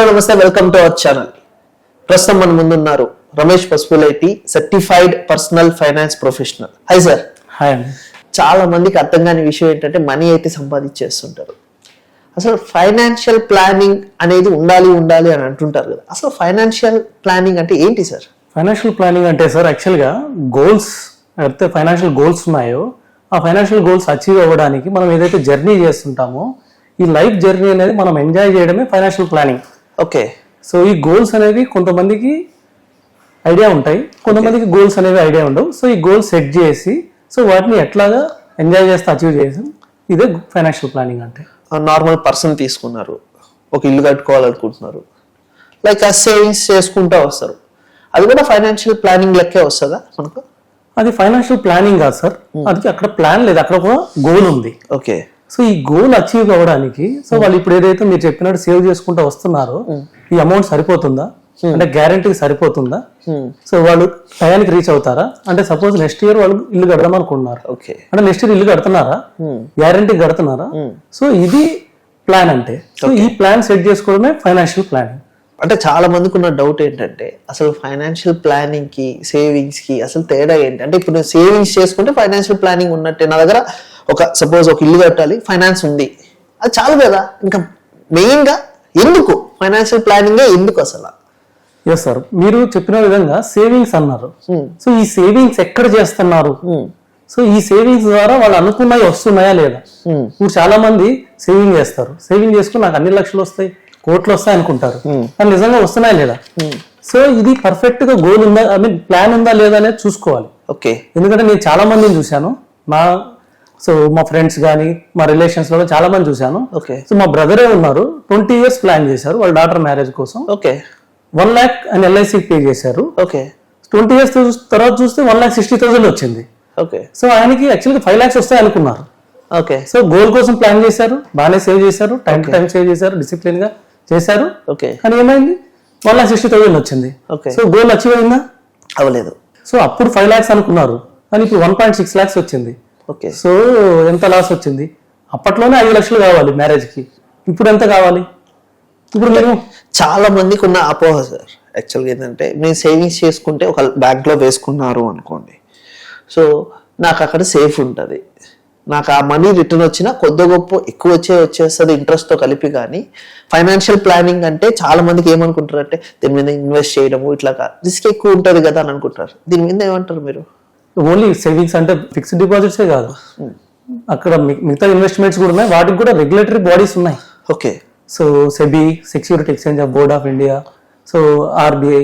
Hello నమస్తే welcome to our channel. ప్రస్తుతం మన ముందున్నారు Ramesh Pasupuleti certified personal finance professional hi sir hi చాలా మందికి అర్థం కాని విషయం ఏంటంటే మనీ అయితే సంపాదించేస్తుంటారు. అసలు ఫైనాన్షియల్ ప్లానింగ్ అనేది ఉండాలి ఉండాలి అని అంటుంటారు కదా. అసలు ఫైనాన్షియల్ ప్లానింగ్ అంటే ఏంటి సార్ ఫైనాన్షియల్ ప్లానింగ్ అంటే సార్ యాక్చువల్గా గోల్స్ అయితే ఫైనాన్షియల్ గోల్స్ ఉన్నాయో ఆ ఫైనాన్షియల్ గోల్స్ అచీవ్ అవ్వడానికి మనం ఏదైతే జర్నీ చేస్తుంటామో ఈ లైఫ్ జర్నీ అనేది మనం ఎంజాయ్ చేయడమే ఫైనాన్షియల్ ప్లానింగ్ ఓకే సో ఈ గోల్స్ అనేవి కొంతమందికి ఐడియా ఉంటాయి. కొంతమందికి గోల్స్ అనేవి ఐడియా ఉండవు. సో ఈ గోల్స్ సెట్ చేసి సో వాటిని ఎట్లాగా ఎంజాయ్ చేస్తే అచీవ్ చేసి? ఇదే ఫైనాన్షియల్ ప్లానింగ్ అంటే. నార్మల్ పర్సన్ తీసుకున్నారు. ఒక ఇల్లు కట్టుకోవాలనుకుంటున్నారు. లైక్ ఆ సేవింగ్స్ చేసుకుంటూ వస్తారు. అది కూడా ఫైనాన్షియల్ ప్లానింగ్ లెక్కే వస్తుందా మనకు? అది ఫైనాన్షియల్ ప్లానింగ్ కాదు సార్ అది అక్కడ ప్లాన్ లేదు. అక్కడ ఒక గోల్ ఉంది. ఓకే సో ఈ గోల్ అచీవ్ అవ్వడానికి సో వాళ్ళు ఇప్పుడు ఏదైతే మీరు చెప్పినట్టు సేవ్ చేసుకుంటూ వస్తున్నారో ఈ అమౌంట్ సరిపోతుందా? అంటే గ్యారంటీకి సరిపోతుందా? సో వాళ్ళు టయానికి రీచ్ అవుతారా? అంటే సపోజ్ నెక్స్ట్ ఇయర్ వాళ్ళు ఇల్లు కడదాం అనుకుంటున్నారు. ఓకే అంటే నెక్స్ట్ ఇయర్ ఇల్లు కడుతున్నారా? గ్యారంటీ కడుతున్నారా? సో ఇది ప్లాన్ అంటే. సో ఈ ప్లాన్ సెట్ చేసుకోవడమే ఫైనాన్షియల్ ప్లానింగ్ అంటే చాలా మందికి ఉన్న డౌట్ ఏంటంటే అసలు ఫైనాన్షియల్ ప్లానింగ్కి సేవింగ్స్కి అసలు తేడా ఏంటి? అంటే ఇప్పుడు నేను సేవింగ్స్ చేసుకుంటే ఫైనాన్షియల్ ప్లానింగ్ ఉన్నట్టే. నా దగ్గర ఒక సపోజ్ ఒక ఇల్లు కట్టాలి ఫైనాన్స్ ఉంది. అది చాలు కదా. ఇంకా మెయిన్గా ఎందుకు? ఫైనాన్షియల్ ప్లానింగ్ ఎందుకు అసలు? ఎస్ సార్ మీరు చెప్పిన విధంగా సేవింగ్స్ అన్నారు. సో ఈ సేవింగ్స్ ఎక్కడ చేస్తున్నారు? సో ఈ సేవింగ్స్ ద్వారా వాళ్ళు అనుకున్నవి వస్తున్నాయా లేదా? ఇప్పుడు చాలా మంది సేవింగ్ చేస్తారు. సేవింగ్ చేసుకుని నాకు అన్ని లక్షలు వస్తాయి కోట్లు వస్తాయి అనుకుంటారు. కానీ నిజంగా వస్తున్నాయా లేదా? సో ఇది పర్ఫెక్ట్గా గోల్ ఉందా? ఐ మీన్ ప్లాన్ ఉందా లేదా అనేది చూసుకోవాలి. ఓకే ఎందుకంటే నేను చాలా మందిని చూశాను. నా సో మా ఫ్రెండ్స్ కానీ మా రిలేషన్స్లో చాలా మంది చూశాను. ఓకే సో మా బ్రదరే ఉన్నారు. ట్వంటీ ఇయర్స్ ప్లాన్ చేశారు వాళ్ళ డాటర్ మ్యారేజ్ కోసం. ఓకే వన్ ల్యాక్ అని ఎల్ఐసి పే చేశారు. ఓకే ట్వంటీ ఇయర్స్ తర్వాత చూస్తే వన్ ల్యాక్ సిక్స్టీ థౌసండ్ వచ్చింది. ఓకే సో ఆయనకి యాక్చువల్గా ఫైవ్ ల్యాక్స్ వస్తాయి అనుకున్నారు. ఓకే సో గోల్ కోసం ప్లాన్ చేశారు. బాగానే సేవ్ చేశారు. టైం టు టైం సేవ్ చేశారు. డిసిప్లిన్గా చేశారు. ఓకే కానీ ఏమైంది? వన్ ల్యాక్ సిక్స్టీ థౌసండ్ వచ్చింది. ఓకే సో గోల్ అచీవ్ అయిందా? అవ్వలేదు. సో అప్పుడు ఫైవ్ ల్యాక్స్ అనుకున్నారు. కానీ ఇప్పుడు వన్ పాయింట్ సిక్స్ ల్యాక్స్ వచ్చింది. ఓకే. సో ఎంత లాస్ వచ్చింది? అప్పట్లోనే ఐదు లక్షలు కావాలి మ్యారేజ్కి. ఇప్పుడు ఎంత కావాలి? ఇప్పుడు మీరు చాలా మందికి ఉన్న అపోహ సార్ యాక్చువల్గా ఏంటంటే నేను సేవింగ్స్ చేసుకుంటే ఒక బ్యాంక్లో వేసుకున్నారు అనుకోండి. సో నాకు అక్కడ సేఫ్ ఉంటుంది. నాకు ఆ మనీ రిటర్న్ వచ్చినా కొద్ది గొప్ప ఎక్కువ వచ్చే వచ్చేస్తుంది ఇంట్రెస్ట్తో కలిపి కానీ ఫైనాన్షియల్ ప్లానింగ్ అంటే చాలా మందికి ఏమనుకుంటారు అంటే దీని మీద ఇన్వెస్ట్ చేయడము ఇట్లా రిస్క్ ఎక్కువ ఉంటుంది కదా అని అనుకుంటారు. దీని మీద ఏమంటారు మీరు? ఓన్లీ సేవింగ్స్ అంటే ఫిక్స్డ్ డిపాజిట్సే కాదు. అక్కడ మిగతా ఇన్వెస్ట్మెంట్స్ కూడా ఉన్నాయి. వాటికి కూడా రెగ్యులేటరీ బాడీస్ ఉన్నాయి. Okay. So SEBI security exchange of board of India so RBI.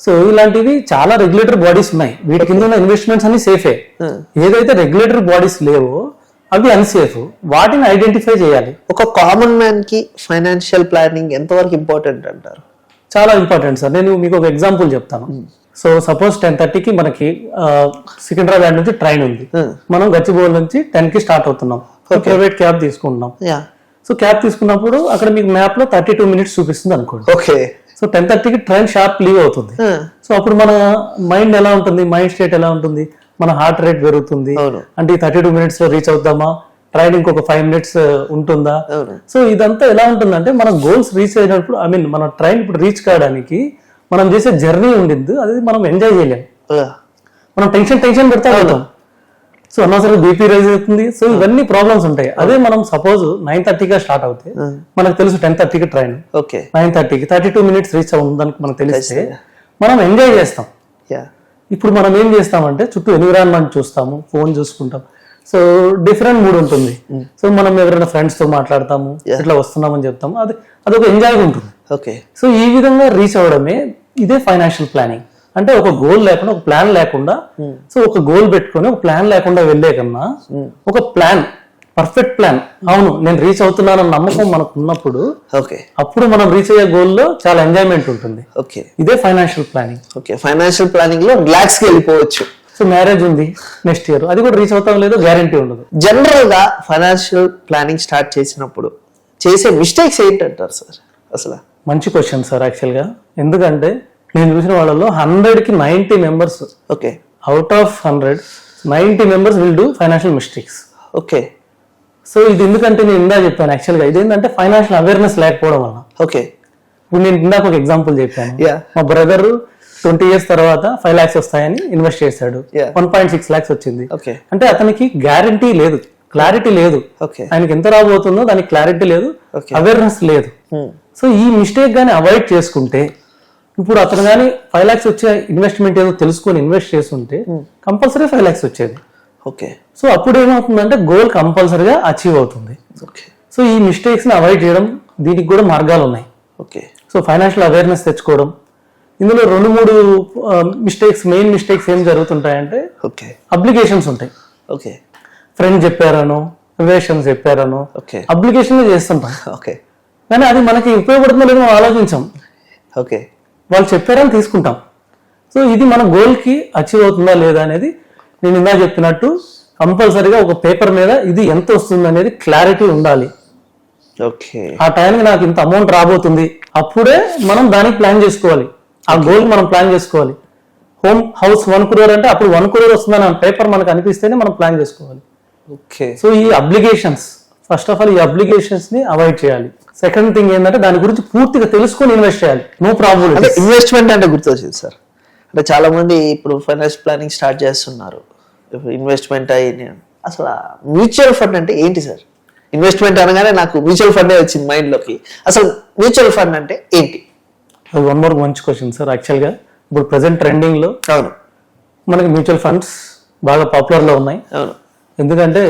So ఇలాంటివి చాలా రెగ్యులేటరీ బాడీస్ ఉన్నాయి. వీటి కింద ఉన్న ఇన్వెస్ట్మెంట్స్ అన్ని సేఫే. ఏదైతే రెగ్యులేటరీ బాడీస్ లేవో అవి అన్సేఫ్. వాటిని ఐడెంటిఫై చేయాలి. ఒక కామన్ మ్యాన్కి ఫైనాన్షియల్ ప్లానింగ్ ఎంతవరకు ఇంపార్టెంట్ అంటారు? చాలా ఇంపార్టెంట్ సార్. నేను మీకు ఒక ఎగ్జాంపుల్ చెప్తాను. సో సపోజ్ టెన్ థర్టీకి మనకి సికింద్రాబాద్ నుంచి ట్రైన్ ఉంది. మనం గచ్చిబౌలి నుంచి టెన్కి స్టార్ట్ అవుతున్నాం. ప్రైవేట్ క్యాబ్ తీసుకుంటున్నాం. సో క్యాబ్ తీసుకున్నప్పుడు అక్కడ మీకు మ్యాప్లో థర్టీ టూ మినిట్స్ చూపిస్తుంది అనుకోండి. ఓకే. సో టెన్ థర్టీకి ట్రైన్ షార్ప్ లీవ్ అవుతుంది. సో అప్పుడు మన మైండ్ ఎలా ఉంటుంది? మైండ్ స్టేట్ ఎలా ఉంటుంది? మన హార్ట్ రేట్ పెరుగుతుంది. అంటే ఈ థర్టీ టూ మినిట్స్లో రీచ్ అవుతామా ట్రైన్ ఇంకొక ఫైవ్ మినిట్స్ ఉంటుందా? సో ఇదంతా ఎలా ఉంటుందంటే మన గోల్స్ రీచ్ అయినప్పుడు ఐ మీన్ మన ట్రైన్ ఇప్పుడు రీచ్ కావడానికి మనం చేసే జర్నీ ఉండింది అది మనం ఎంజాయ్ చేయలేం. Yeah. మనం టెన్షన్ టెన్షన్ పెడతా ఉంటాం సో అనవసరంగా బీపీ రైజ్ అవుతుంది. సో ఇవన్నీ ప్రాబ్లమ్స్ ఉంటాయి. అదే మనం సపోజ్ నైన్ థర్టీగా స్టార్ట్ అవుతే మనకు తెలుసు టెన్ థర్టీకి ట్రైన్. ఓకే. నైన్ థర్టీకి థర్టీ టూ మినిట్స్ రీచ్ అవుతుందని మనకు తెలిస్తే మనం ఎంజాయ్ చేస్తాం. యా. ఇప్పుడు మనం ఏం చేస్తామంటే చుట్టూ ఎన్విరాన్మెంట్ చూస్తాము ఫోన్ చూసుకుంటాం. సో డిఫరెంట్ మూడ్ ఉంటుంది. సో మనం ఎవరైనా ఫ్రెండ్స్తో మాట్లాడతాము ఇట్లా వస్తున్నామని చెప్తాము. అది అదొక ఎంజాయ్ ఉంటుంది. ఓకే. సో ఈ విధంగా రీచ్ అవ్వడమే ఇదే ఫైనాన్షియల్ ప్లానింగ్ అంటే ఒక గోల్ లేకుండా ఒక ప్లాన్ లేకుండా సో ఒక గోల్ పెట్టుకొని ఒక ప్లాన్ లేకుండా వెళ్ళే కన్నా ఒక ప్లాన్ పర్ఫెక్ట్ ప్లాన్ అవును నేను రీచ్ అవుతున్నానన్న నమ్మకం మనకు ఉన్నప్పుడు ఓకే అప్పుడు మనం రీచ్ అయ్యే గోల్లో చాలా ఎంజాయ్మెంట్ ఉంటుంది. ఓకే ఇదే ఫైనాన్షియల్ ప్లానింగ్ ఓకే ఫైనాన్షియల్ ప్లానింగ్లో రిలాక్స్కి వెళ్ళిపోవచ్చు. సో మ్యారేజ్ ఉంది నెక్స్ట్ ఇయర్ అది కూడా రీచ్ అవుతాం లేదో గ్యారంటీ ఉండదు. జనరల్గా ఫైనాన్షియల్ ప్లానింగ్ స్టార్ట్ చేసినప్పుడు చేసే మిస్టేక్స్ ఏంటంటారు సార్? అసలు మంచి క్వశ్చన్ సార్ యాక్చువల్గా ఎందుకంటే నేను చూసిన వాళ్ళలో హండ్రెడ్కి ninety members okay out of hundred ninety members will do financial mistakes okay so ఇది ఎందుకంటే నేను ఇందా చెప్పాను యాక్చువల్గా ఇది ఏంటంటే ఫైనాన్షియల్ అవేర్నెస్ లేకపోవడం వల్ల. ఓకే ఇప్పుడు నేను ఇందాక ఒక ఎగ్జాంపుల్ చెప్పాను. మా బ్రదర్ ట్వంటీ ఇయర్స్ తర్వాత ఫైవ్ లాక్స్ వస్తాయని ఇన్వెస్ట్ చేశాడు. వన్ పాయింట్ సిక్స్ లాక్స్ వచ్చింది. ఓకే అంటే అతనికి గ్యారంటీ లేదు. క్లారిటీ లేదు. ఓకే ఆయనకి ఎంత రాబోతుందో దానికి క్లారిటీ లేదు. అవేర్నెస్ లేదు. సో ఈ మిస్టేక్ గానీ అవాయిడ్ చేసుకుంటే ఇప్పుడు అతను కానీ ఫైవ్ లాక్స్ వచ్చే ఇన్వెస్ట్మెంట్ ఏదో తెలుసుకొని ఇన్వెస్ట్ చేస్తుంటే కంపల్సరీ ఫైవ్ లాక్స్ వచ్చేది. ఓకే సో అప్పుడు ఏమవుతుందంటే గోల్ కంపల్సరీగా అచీవ్ అవుతుంది. ఓకే సో ఈ మిస్టేక్స్ని అవాయిడ్ చేయడం దీనికి కూడా మార్గాలు ఉన్నాయి. ఓకే సో ఫైనాన్షియల్ అవేర్నెస్ తెచ్చుకోవడం. ఇందులో రెండు మూడు మిస్టేక్స్ మెయిన్ మిస్టేక్స్ ఏం జరుగుతుంటాయంటే ఓకే అప్లికేషన్స్ ఉంటాయి. ఓకే ఫ్రెండ్ చెప్పారనో రిలేషన్స్ చెప్పారనో ఓకే. అప్లికేషన్ చేస్తుంటాం. ఓకే. కానీ అది మనకి ఉపయోగపడుతుందో లేదో మనం ఆలోచించాం. ఓకే. వాళ్ళు చెప్పారని తీసుకుంటాం. సో ఇది మన గోల్కి అచీవ్ అవుతుందా లేదా అనేది నేను ఇందా చెప్పినట్టు కంపల్సరీగా ఒక పేపర్ మీద ఇది ఎంత వస్తుంది అనేది క్లారిటీ ఉండాలి. ఓకే. ఆ టైంకి నాకు ఇంత అమౌంట్ రాబోతుంది. అప్పుడే మనం దానికి ప్లాన్ చేసుకోవాలి. ఆ గోల్ మనం ప్లాన్ చేసుకోవాలి. హోమ్ హౌస్ వన్ క్రోర్ అంటే అప్పుడు వన్ క్రోర్ వస్తుందని పేపర్ మనకు అనిపిస్తేనే మనం ప్లాన్ చేసుకోవాలి. ఓకే సో ఈ అప్లికేషన్స్ ఫస్ట్ ఆఫ్ ఆల్ ఈ అప్లికేషన్స్ని అవాయిడ్ చేయాలి. సెకండ్ థింగ్ ఏంటంటే దాని గురించి పూర్తిగా తెలుసుకొని ఇన్వెస్ట్ చేయాలి. నో ప్రాబ్లం అంటే ఇన్వెస్ట్మెంట్ అంటే గుర్తొచ్చింది సార్ అంటే చాలా మంది ఇప్పుడు ఫైనాన్స్ ప్లానింగ్ స్టార్ట్ చేస్తున్నారు. ఇన్వెస్ట్మెంట్ అయ్యి అసలు మ్యూచువల్ ఫండ్ అంటే ఏంటి సార్ ఇన్వెస్ట్మెంట్ అనగానే నాకు మ్యూచువల్ ఫండే వచ్చింది మైండ్లోకి అసలు మ్యూచువల్ ఫండ్ అంటే ఏంటి? వన్ మోర్ మంచి క్వశ్చన్ సార్ యాక్చువల్గా ఇప్పుడు ప్రజెంట్ ట్రెండింగ్లో అవును. మనకి మ్యూచువల్ ఫండ్స్ బాగా పాపులర్లో ఉన్నాయి. అవును. ఎందుకంటే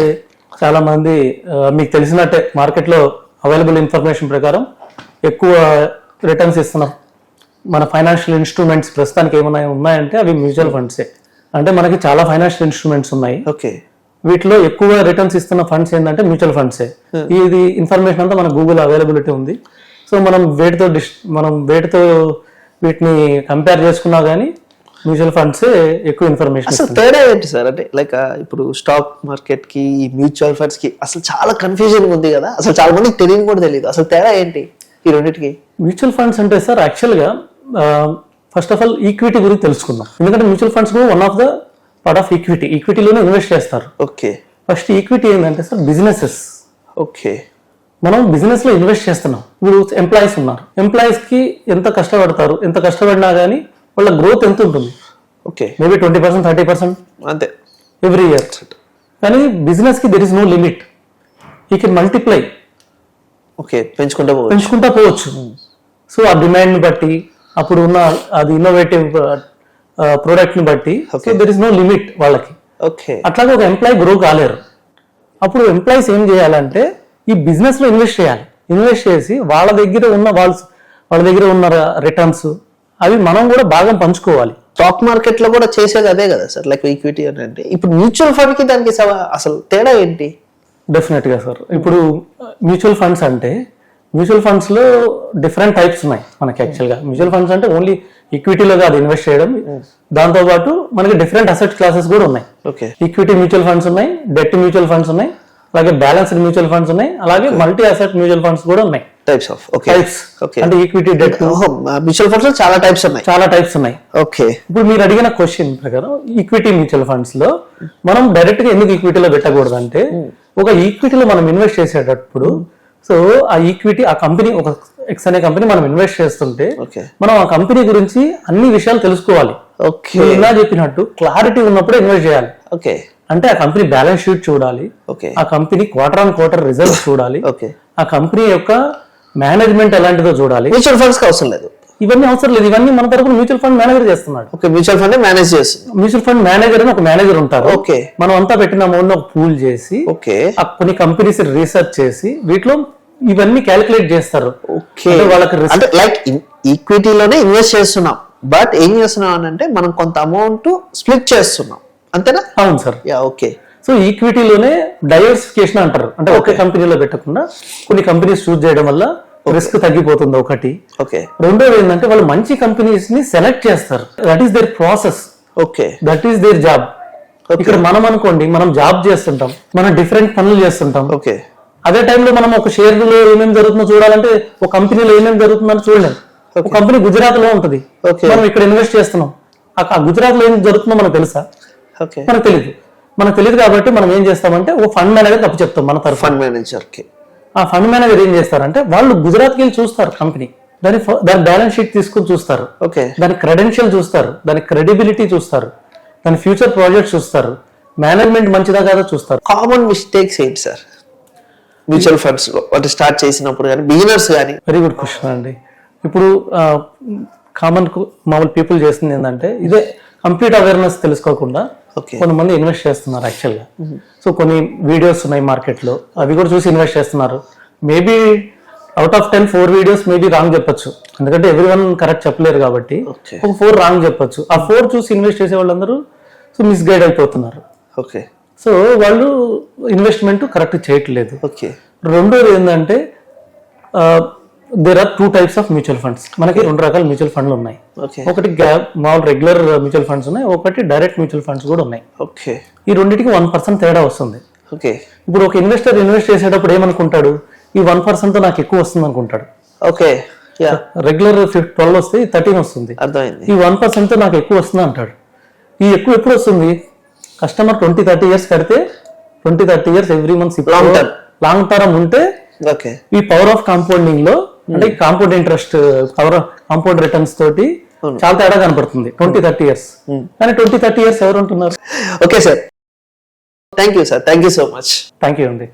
చాలా మంది ఆ, మీకు తెలిసినట్టే మార్కెట్లో అవైలబుల్ ఇన్ఫర్మేషన్ ప్రకారం ఎక్కువ రిటర్న్స్ ఇస్తున్న. మన ఫైనాన్షియల్ ఇన్స్ట్రుమెంట్స్ ప్రస్తుతానికి ఏమైనా ఉన్నాయంటే అవి మ్యూచువల్ ఫండ్సే అంటే మనకి చాలా ఫైనాన్షియల్ ఇన్స్ట్రుమెంట్స్ ఉన్నాయి. ఓకే. వీటిలో ఎక్కువ రిటర్న్స్ ఇస్తున్న ఫండ్స్ ఏంటంటే మ్యూచువల్ ఫండ్సే ఇది ఇన్ఫర్మేషన్ అంతా మన గూగుల్ అవైలబిలిటీ ఉంది. సో మనం వేటితో డిస్ మనం వేటితో వీటిని కంపేర్ చేసుకున్నా కానీ మ్యూచువల్ ఫండ్సే ఎక్కువ ఇన్ఫర్మేషన్ అసలు తేడా ఏంటి సార్? అంటే లైక్ ఇప్పుడు స్టాక్ మార్కెట్కి మ్యూచువల్ ఫండ్స్కి అసలు చాలా కన్ఫ్యూజన్ ఉంది కదా? అసలు చాలా మందికి తెలియని కూడా తెలియదు. అసలు తేడా ఏంటి ఈ రెండింటికి? మ్యూచువల్ ఫండ్స్ అంటే సార్ యాక్చువల్గా ఫస్ట్ ఆఫ్ ఆల్ ఈక్విటీ గురించి తెలుసుకుందాం. ఎందుకంటే మ్యూచువల్ ఫండ్స్ కూడా one of the part of equity ఈక్విటీలోనే invest చేస్తారు. ఓకే. ఫస్ట్ ఈక్విటీ ఏంటంటే సార్ బిజినెసెస్ ఓకే. మనం బిజినెస్లో ఇన్వెస్ట్ చేస్తున్నాం. ఇప్పుడు ఎంప్లాయీస్ ఉన్నారు. ఎంప్లాయీస్కి ఎంత కష్టపడతారు? ఎంత కష్టపడినా కానీ వాళ్ళ గ్రోత్ ఎంత ఉంటుంది? Okay maybe twenty percent thirty percent అంతే. ఎవ్రీ ఇయర్ కానీ బిజినెస్కి దెర్ ఇస్ నో లిమిట్ ఈ కెన్ మల్టిప్లై ఓకే పెంచుకుంటే పోవచ్చు. పెంచుకుంటా పోవచ్చు. సో ఆ డిమాండ్ని బట్టి అప్పుడు ఉన్న అది ఇన్నోవేటివ్ ప్రోడక్ట్ని బట్టి so there is no limit వాళ్ళకి. ఓకే అట్లాగే ఒక ఎంప్లాయీ గ్రో కాలేరు. అప్పుడు ఎంప్లాయీస్ ఏం చేయాలంటే ఈ బిజినెస్లో ఇన్వెస్ట్ చేయాలి. ఇన్వెస్ట్ చేసి వాళ్ళ దగ్గర ఉన్న వాళ్ళ వాళ్ళ దగ్గర ఉన్న రిటర్న్స్ అవి మనం కూడా భాగం పంచుకోవాలి. స్టాక్ మార్కెట్లో కూడా చేసేది అదే కదా సార్ లైక్ ఈక్విటీ అని అంటే. ఇప్పుడు మ్యూచువల్ ఫండ్కి దానికి అసలు తేడా ఏంటి? డెఫినెట్గా సార్. ఇప్పుడు మ్యూచువల్ ఫండ్స్ అంటే మ్యూచువల్ ఫండ్స్లో డిఫరెంట్ టైప్స్ ఉన్నాయి మనకి యాక్చువల్గా. మ్యూచువల్ ఫండ్స్ అంటే ఓన్లీ ఈక్విటీలో కాదు ఇన్వెస్ట్ చేయడం. దాంతో పాటు మనకి డిఫరెంట్ అసెట్ క్లాసెస్ కూడా ఉన్నాయి. ఓకే ఈక్విటీ మ్యూచువల్ ఫండ్స్ ఉన్నాయి డెట్ మ్యూచువల్ ఫండ్స్ ఉన్నాయి అలాగే బ్యాలెన్స్డ్ మ్యూచువల్ ఫండ్స్ ఉన్నాయి అలాగే మల్టీ అసెట్ మ్యూచువల్ ఫండ్స్ కూడా ఉన్నాయి. Types of okay types okay అంటే ఈక్విటీ డెట్ మ్యూచువల్ ఫండ్స్ చాలా టైప్స్ ఉన్నాయి. చాలా టైప్స్ ఉన్నాయి. ఓకే ఇప్పుడు మీరు అడిగిన క్వశ్చన్ ప్రకారం ఈక్విటీ మ్యూచువల్ ఫండ్స్లో మనం డైరెక్ట్గా ఎందుకు ఈక్విటీలో పెట్టకూడదు అంటే ఒక ఈక్విటీలో మనం ఇన్వెస్ట్ చేసేటప్పుడు సో ఆ ఈక్విటీ ఆ కంపెనీ ఒక ఎక్స్ అనే కంపెనీ మనం ఇన్వెస్ట్ చేస్తుంటే ఓకే మనం ఆ కంపెనీ గురించి అన్ని విషయాలు తెలుసుకోవాలి. ఓకే ఇలా చెప్పినట్టు క్లారిటీ ఉన్నప్పుడే ఇన్వెస్ట్ చేయాలి. ఓకే అంటే ఆ కంపెనీ బ్యాలెన్స్ షీట్ చూడాలి. ఓకే ఆ company quarter on quarter results చూడాలి. ఓకే ఆ కంపెనీ యొక్క మేనేజ్మెంట్ ఎలాంటిదో చూడాలి. మ్యూచువల్ ఫండ్స్కి అవసరం లేదు. ఇవన్నీ అవసరం లేదు. ఇవన్నీ మన తరపున మ్యూచువల్ ఫండ్ మేనేజర్ చేస్తున్నాడు. ఓకే మ్యూచువల్ ఫండ్ మేనేజ్ చేస్తుంది. మ్యూచువల్ ఫండ్ మేనేజర్ అని ఒక మేనేజర్ ఉంటారు. ఓకే. మనం అంతా పెట్టిన అమౌంట్ ఒక పూల్ చేసి ఓకే. కొన్ని కంపెనీస్ రీసెర్చ్ చేసి వీటిలో ఇవన్నీ క్యాలిక్యులేట్ చేస్తారు. ఓకే. వాళ్ళకి అంటే లైక్ ఈక్విటీలోనే ఇన్వెస్ట్ చేస్తున్నాం. బట్ ఏం చేస్తున్నాం అని అంటే మనం కొంత అమౌంట్ స్ప్లిట్ చేస్తున్నాం. అంతేనా? అవును సార్ యా ఓకే సో ఈక్విటీలోనే డైవర్సిఫికేషన్ అంటారు. అంటే ఒకే కంపెనీలో పెట్టకుండా కొన్ని కంపెనీస్ చూస్ చేయడం వల్ల రిస్క్ తగ్గిపోతుంది ఒకటి. ఓకే రెండోది ఏంటంటే వాళ్ళు మంచి కంపెనీస్ని సెలెక్ట్ చేస్తారు. That is their process okay that is their job ఇక్కడ మనం అనుకోండి మనం జాబ్ చేస్తుంటాం మనం డిఫరెంట్ పనులు చేస్తుంటాం. ఓకే అదే టైంలో మనం ఒక షేర్లో ఏమేమి జరుగుతుందో చూడాలంటే ఒక కంపెనీలో ఏమేమి జరుగుతుందని చూడలేం. ఒక కంపెనీ గుజరాత్లో ఉంటది. మనం ఇక్కడ ఇన్వెస్ట్ చేస్తున్నాం. ఆ- గుజరాత్లో ఏం జరుగుతుందో మనకు తెలుసా? మనకు తెలియదు మనకు తెలియదు కాబట్టి మనం ఏం చేస్తామంటే ఓ ఫండ్ మేనేజర్ తప్పు చెప్తాం మన తరఫున ఫండ్ మేనేజర్కి ఆ ఫండ్ మేనేజర్ ఏం చేస్తారంటే వాళ్ళు గుజరాత్కి వెళ్ళి చూస్తారు కంపెనీ దాని దాని బ్యాలెన్స్ షీట్ తీసుకొని చూస్తారు. ఓకే దాని క్రెడెన్షియల్ చూస్తారు. దాని క్రెడిబిలిటీ చూస్తారు. దాని ఫ్యూచర్ ప్రాజెక్ట్ చూస్తారు. మేనేజ్మెంట్ మంచిదా కాదో చూస్తారు. కామన్ మిస్టేక్స్ ఏంటి సార్? మ్యూచువల్ ఫండ్స్ అంటే స్టార్ట్ చేసినప్పుడు కానీ బిగినర్స్ కానీ? వెరీ గుడ్ క్వశ్చన్ అండి. ఇప్పుడు కామన్ మామూలు పీపుల్ చేస్తుంది ఏంటంటే ఇదే కంప్లీట్ అవేర్నెస్ తెలుసుకోకుండా కొంతమంది ఇన్వెస్ట్ చేస్తున్నారు యాక్చువల్గా సో కొన్ని వీడియోస్ ఉన్నాయి మార్కెట్లో అవి కూడా చూసి ఇన్వెస్ట్ చేస్తున్నారు. Maybe out of ten four videos maybe wrong చెప్పొచ్చు. ఎందుకంటే ఎవ్రీ వన్ కరెక్ట్ చెప్పలేరు కాబట్టి ఒక ఫోర్ రాంగ్ చెప్పొచ్చు. ఆ ఫోర్ చూసి ఇన్వెస్ట్ చేసే వాళ్ళందరూ సో మిస్గైడ్ అయిపోతున్నారు. ఓకే. సో వాళ్ళు ఇన్వెస్ట్మెంట్ కరెక్ట్ చేయట్లేదు. ఓకే. రెండోది ఏంటంటే there are two types of mutual funds మనకి రెండు రకాల మ్యూచువల్ ఫండ్లు ఉన్నాయి. ఓకే ఒకటి మామూలు రెగ్యులర్ మ్యూచువల్ ఫండ్స్ ఉన్నాయి. ఒకటి డైరెక్ట్ మ్యూచువల్ ఫండ్స్ కూడా ఉన్నాయి. ఓకే ఈ రెండింటికి వన్ పర్సెంట్ తేడా వస్తుంది. ఓకే ఇప్పుడు ఒక ఇన్వెస్టర్ ఇన్వెస్ట్ చేసేటప్పుడు ఏమనుకుంటాడు? ఈ వన్ పర్సెంట్ నాకు ఎక్కువ వస్తుంది అనుకుంటాడు. ఓకే యా రెగ్యులర్ ట్వెల్వ్ వస్తే థర్టీన్ వస్తుంది. అర్థమైంది. ఈ వన్ పర్సెంట్ నాకు ఎక్కువ వస్తుంది అంటాడు. ఈ ఎక్కువ ఎప్పుడు వస్తుంది? కస్టమర్ ట్వంటీ థర్టీ ఇయర్స్ కడితే twenty thirty years every term. Long term ఉంటే ఓకే ఈ పవర్ ఆఫ్ కాంపౌండింగ్లో అంటే compound interest power compound returns తోటి చాలా తేడా కనపడుతుంది. ట్వంటీ థర్టీ ఇయర్స్ కానీ ట్వంటీ థర్టీ ఇయర్స్ ఎవరు ఉంటున్నారు okay sir thank you sir thank you so much thank you అండి